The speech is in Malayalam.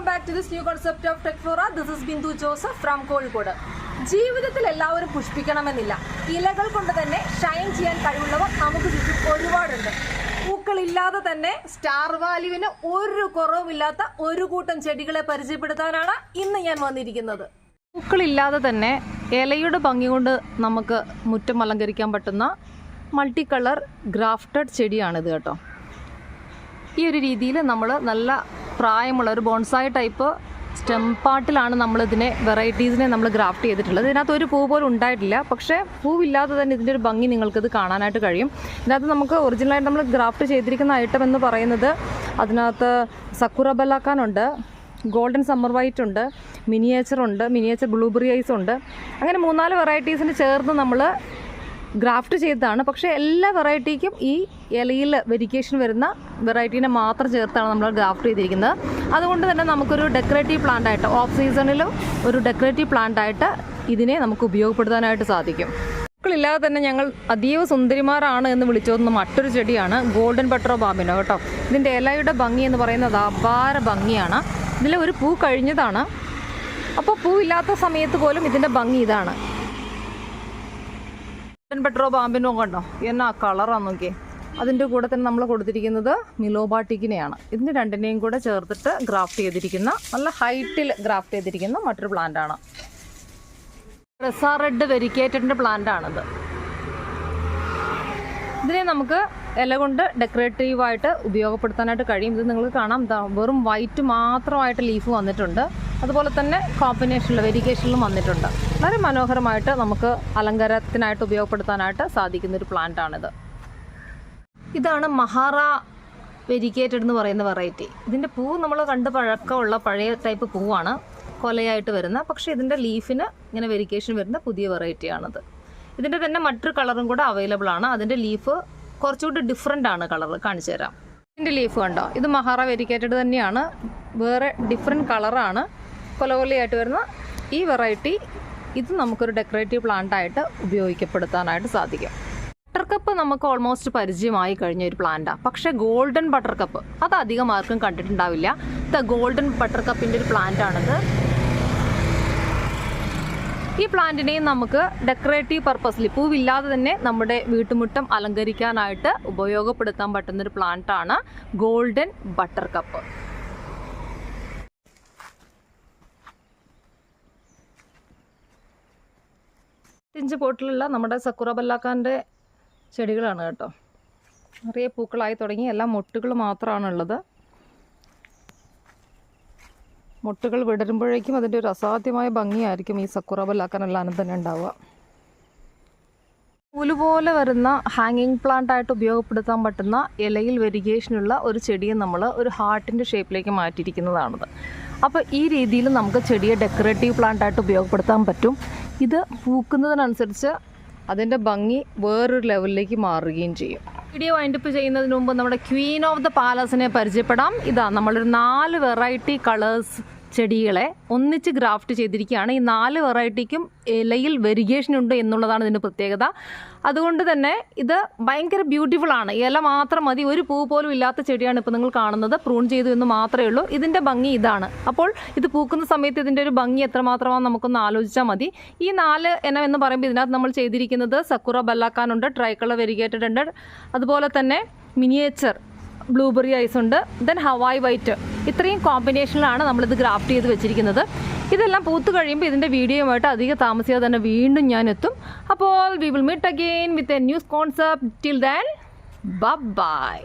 Welcome back to this new concept of Techflora this is Bindu Joseph from Kozhikode ജീവിതത്തിൽ എല്ലാവരും പുഷ്പിക്കണമെന്നില്ല. ഇലകൾ കൊണ്ട് തന്നെ ഷൈൻ ചെയ്യാൻ കഴിവുള്ളവർ നമുക്ക് ചുറ്റും ഒരുപാടുണ്ട്. പൂക്കളില്ലാതെ തന്നെ സ്റ്റാർ വാല്യുവിന് ഒരു കുറവുമില്ലാത്ത ഒരു കൂട്ടം ചെടികളെ പരിചയപ്പെടുത്താനാണ് ഇന്ന് ഞാൻ വന്നിരിക്കുന്നത്. പൂക്കളില്ലാതെ തന്നെ ഇലയുടെ ഭംഗി കൊണ്ട് നമുക്ക് മുറ്റം അലങ്കരിക്കാൻ പറ്റുന്ന മൾട്ടി കളർ ഗ്രാഫ്റ്റഡ് ചെടിയാണിത് കേട്ടോ. ഈ ഒരു രീതിയിൽ നമ്മൾ നല്ല പ്രായമുള്ള ഒരു ബോൺസായി ടൈപ്പ് സ്റ്റെം പാട്ടിലാണ് നമ്മൾ ഇതിനെ വെറൈറ്റീസിനെ നമ്മൾ ഗ്രാഫ്റ്റ് ചെയ്തിട്ടുള്ളത്. ഇതിനകത്ത് ഒരു പൂ പോലും ഉണ്ടായിട്ടില്ല. പക്ഷേ പൂവില്ലാതെ തന്നെ ഇതിന്റെ ഒരു ഭംഗി നിങ്ങൾക്കിത് കാണാനായിട്ട് കഴിയും. ഇതിനകത്ത് നമുക്ക് ഒറിജിനലായിട്ട് നമ്മൾ ഗ്രാഫ്റ്റ് ചെയ്തിരിക്കുന്ന ഐറ്റം എന്ന് പറയുന്നത് അതിനകത്ത് സക്കുറ ബലാക്കാനുണ്ട് ഗോൾഡൻ സമ്മർ വൈറ്റ് ഉണ്ട് മിനിയേച്ചർ ഉണ്ട് മിനിയേച്ചർ ബ്ലൂബെറി ഐസ് ഉണ്ട്. അങ്ങനെ മൂന്നാൽ വെറൈറ്റീസിന് ചേർന്ന് നമ്മൾ ഗ്രാഫ്റ്റ് ചെയ്തതാണ്. പക്ഷേ എല്ലാ വെറൈറ്റിക്കും ഈ ഇലയിൽ വെരിക്കേഷൻ വരുന്ന വെറൈറ്റീനെ മാത്രം ചേർത്താണ് നമ്മൾ ഗ്രാഫ്റ്റ് ചെയ്തിരിക്കുന്നത്. അതുകൊണ്ട് തന്നെ നമുക്കൊരു ഡെക്കറേറ്റീവ് പ്ലാന്റ് ആയിട്ട് ഓഫ് സീസണിലും ഒരു ഡെക്കറേറ്റീവ് പ്ലാന്റ് ആയിട്ട് ഇതിനെ നമുക്ക് ഉപയോഗപ്പെടുത്താനായിട്ട് സാധിക്കും. പൂക്കളില്ലാതെ തന്നെ ഞങ്ങൾ അതീവ സുന്ദരിമാരാണ് എന്ന് വിളിച്ചോന്ന മറ്റൊരു ചെടിയാണ് ഗോൾഡൻ ബട്ടറോ ബാബിനോ കേട്ടോ. ഇതിന്റെ ഇലയുടെ ഭംഗി എന്ന് പറയുന്നത് അപാര ഭംഗിയാണ്. ഇതിൽ ഒരു പൂ കഴിഞ്ഞതാണ്. അപ്പോൾ പൂ ഇല്ലാത്ത സമയത്ത് പോലും ഇതിന്റെ ഭംഗി ഇതാണ്. പെട്രോ ബാമ്പിനോ കണ്ടോ? എന്നാ കളറാന്ന് നോക്കിയേ. അതിന്റെ കൂടെ തന്നെ നമ്മൾ കൊടുത്തിരിക്കുന്നത് മിലോബാട്ടിക്കിനെയാണ് ഇതിന് രണ്ടിനെയും കൂടെ ചേർത്തിട്ട് ഗ്രാഫ്റ്റ് ചെയ്തിരിക്കുന്ന നല്ല ഹൈറ്റിൽ ഗ്രാഫ്റ്റ് ചെയ്തിരിക്കുന്ന മറ്റൊരു പ്ലാന്റ് ആണ്. റെസാ റെഡ് വെരിക്കേറ്റഡിന്റെ പ്ലാന്റ് ആണിത്. ഇതിനെ നമുക്ക് ഇല കൊണ്ട് ഡെക്കറേറ്റീവായിട്ട് ഉപയോഗപ്പെടുത്താനായിട്ട് കഴിയും. ഇത് നിങ്ങൾക്ക് കാണാം. വെറും വൈറ്റ് മാത്രമായിട്ട് ലീഫ് വന്നിട്ടുണ്ട്. അതുപോലെ തന്നെ കോമ്പിനേഷനിൽ വെരിഗേഷനിലും വന്നിട്ടുണ്ട്. വളരെ മനോഹരമായിട്ട് നമുക്ക് അലങ്കാരത്തിനായിട്ട് ഉപയോഗപ്പെടുത്താനായിട്ട് സാധിക്കുന്ന ഒരു പ്ലാന്റ് ആണിത്. ഇതാണ് മഹാറ വെരിഗേറ്റഡ് എന്ന് പറയുന്ന വെറൈറ്റി ഇതിന്റെ പൂ നമ്മൾ കണ്ട് പഴക്കമുള്ള പഴയ ടൈപ്പ് പൂവാണ് കൊലയായിട്ട് വരുന്ന പക്ഷേ ഇതിന്റെ ലീഫിന് ഇങ്ങനെ വെരിക്കേഷൻ വരുന്ന പുതിയ വെറൈറ്റിയാണിത് ഇതിന്റെ തന്നെ മറ്റൊരു കളറും കൂടെ അവൈലബിൾ ആണ്. അതിന്റെ ലീഫ് കുറച്ചുകൂടി ഡിഫറെന്റ് ആണ് കളർ കാണിച്ചു തരാം. ഇതിന്റെ ലീഫ് കണ്ടോ? ഇത് മഹാറ വെരിക്കേറ്റഡ് തന്നെയാണ്. വേറെ ഡിഫറെന്റ് കളറാണ് കൊല കൊലയായിട്ട് വരുന്ന ഈ വെറൈറ്റി ഇത് നമുക്കൊരു ഡെക്കറേറ്റീവ് പ്ലാന്റായിട്ട് ഉപയോഗിക്കപ്പെടുത്താനായിട്ട് സാധിക്കും. ബട്ടർ കപ്പ് നമുക്ക് ഓൾമോസ്റ്റ് പരിചയമായി കഴിഞ്ഞ ഒരു പ്ലാന്റാണ് പക്ഷേ ഗോൾഡൻ ബട്ടർ കപ്പ് അത് അധികം ആർക്കും കണ്ടിട്ടുണ്ടാവില്ല. ദ ഗോൾഡൻ ബട്ടർ കപ്പിന്റെ ഒരു പ്ലാന്റ് ആണിത്. ഈ പ്ലാന്റിനെയും നമുക്ക് ഡെക്കറേറ്റീവ് പർപ്പസിൽ പൂവില്ലാതെ തന്നെ നമ്മുടെ വീട്ടുമുറ്റം അലങ്കരിക്കാനായിട്ട് ഉപയോഗപ്പെടുത്താൻ പറ്റുന്ന ഒരു പ്ലാന്റ് ആണ് ഗോൾഡൻ ബട്ടർ കപ്പ്. ഇഞ്ച് പോട്ടിലുള്ള നമ്മുടെ സക്കുറ ബല്ലാക്കാന്റെ ചെടികളാണ് കേട്ടോ. നിറയെ പൂക്കളായി തുടങ്ങി എല്ലാം മൊട്ടുകൾ മാത്രമാണുള്ളത് മൊട്ടുകൾ വിടരുമ്പോഴേക്കും അതിന്റെ ഒരു അസാധ്യമായ ഭംഗിയായിരിക്കും ഈ സക്കുറ ബല്ലാക്കാനെല്ലാം തന്നെ ഉണ്ടാവുക. നൂലുപോലെ വരുന്ന ഹാങ്ങിങ് പ്ലാന്റ് ആയിട്ട് ഉപയോഗപ്പെടുത്താൻ പറ്റുന്ന ഇലയിൽ വെരിഗേഷനുള്ള ഒരു ചെടിയെ നമ്മൾ ഒരു ഹാർട്ടിന്റെ ഷേപ്പിലേക്ക് മാറ്റിയിരിക്കുന്നതാണത്. അപ്പോൾ ഈ രീതിയിൽ നമുക്ക് ചെടിയെ ഡെക്കറേറ്റീവ് പ്ലാന്റ് ആയിട്ട് ഉപയോഗപ്പെടുത്താൻ പറ്റും. ഇത് പൂക്കുന്നതിനനുസരിച്ച് അതിന്റെ ഭംഗി വേറൊരു ലെവലിലേക്ക് മാറുകയും ചെയ്യും. വീഡിയോ വൈൻഡപ്പ് ചെയ്യുന്നതിന് മുമ്പ് നമ്മുടെ ക്വീൻ ഓഫ് ദ പാലസിനെ പരിചയപ്പെടാം. ഇതാ നമ്മളൊരു നാല് വെറൈറ്റി കളേഴ്സ് ചെടികളെ ഒന്നിച്ച് ഗ്രാഫ്റ്റ് ചെയ്തിരിക്കുകയാണ്. ഈ നാല് വെറൈറ്റിക്കും ഇലയിൽ വെരിഗേഷൻ ഉണ്ട് എന്നുള്ളതാണ് ഇതിന്റെ പ്രത്യേകത. അതുകൊണ്ട് തന്നെ ഇത് ഭയങ്കര ബ്യൂട്ടിഫുൾ ആണ്. ഇല മാത്രം മതി. ഒരു പൂ പോലും ഇല്ലാത്ത ചെടിയാണ് ഇപ്പോൾ നിങ്ങൾ കാണുന്നത്. പ്രൂൺ ചെയ്തു എന്ന് മാത്രമേ ഉള്ളൂ. ഇതിന്റെ ഭംഗി ഇതാണ്. അപ്പോൾ ഇത് പൂക്കുന്ന സമയത്ത് ഇതിന്റെ ഒരു ഭംഗി എത്രമാത്രമാണ് നമുക്കൊന്ന് ആലോചിച്ചാൽ മതി. ഈ നാല് ഇനം എന്ന് പറയുമ്പോൾ ഇതിനകത്ത് നമ്മൾ ചെയ്തിരിക്കുന്നത് സക്കുറ ബല്ലാക്കാനുണ്ട് ട്രൈക്കളർ വെരിഗേറ്റഡ് ഉണ്ട്. അതുപോലെ തന്നെ മിനിയേച്ചർ ബ്ലൂബെറി ഐസ് ഉണ്ട് ദെൻ ഹവായ് വൈറ്റ്. ഇത്രയും കോമ്പിനേഷനിലാണ് നമ്മളിത് ഗ്രാഫ്റ്റ് ചെയ്ത് വെച്ചിരിക്കുന്നത്. ഇതെല്ലാം പൂത്ത് കഴിയുമ്പോൾ ഇതിന്റെ വീഡിയോയുമായിട്ട് അധികം താമസിയാതെ തന്നെ വീണ്ടും ഞാൻ എത്തും. അപ്പോൾ we will meet again with a news concept till then bye